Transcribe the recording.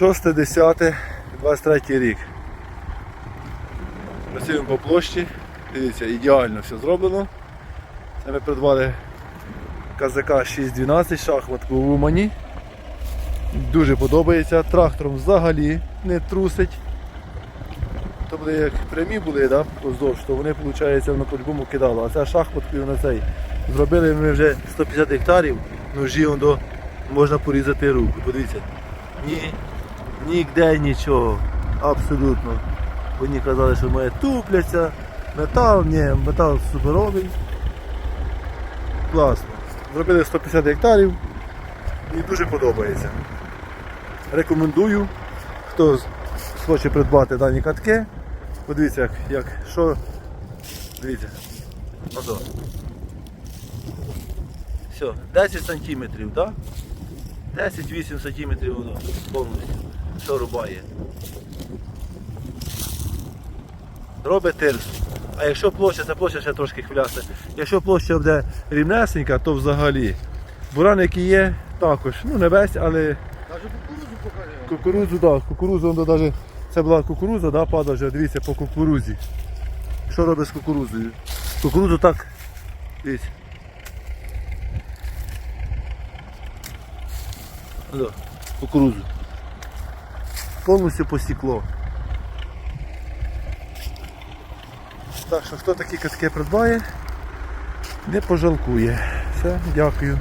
6.10.23 рік. Працюємо по площі. Дивіться, ідеально все зроблено. Це ми придбали КЗК 612 шахматку в Умані. Дуже подобається. Трактором взагалі не трусить. То буде як прямі були, да, поздовж, то вони, виходить, воно по-любому кидало. А це шахматкою на цей. Зробили ми вже 150 гектарів, ножі до можна порізати руку. Подивіться. Ні, ніде нічого. Абсолютно. Вони казали, що моє тупляться. Метал, ні, метал суперовий. Класно. Зробили 150 гектарів і дуже подобається. Рекомендую, хто хоче придбати дані катки. Подивіться, як, як що. Дивіться. Ото. Все, 10 сантиметрів, так? 10-8 сантиметрів воно повністю. Все рубає. Робить тирсу. А якщо площа, це площа ще трошки хвиляста. Якщо площа буде рівнесенька, то взагалі. Буран, який є, також. Ну не весь, але кукурузу. Кукурудзу, так, кукурудзу, воно це була кукурудза, да, падає вже, дивіться, по кукурузі. Що робить з кукурудзою? Кукурудзу так. Дивіться. Ось, кукурудзу. Повністю посікло. Так що хто такі катки придбає, не пожалкує. Все, дякую.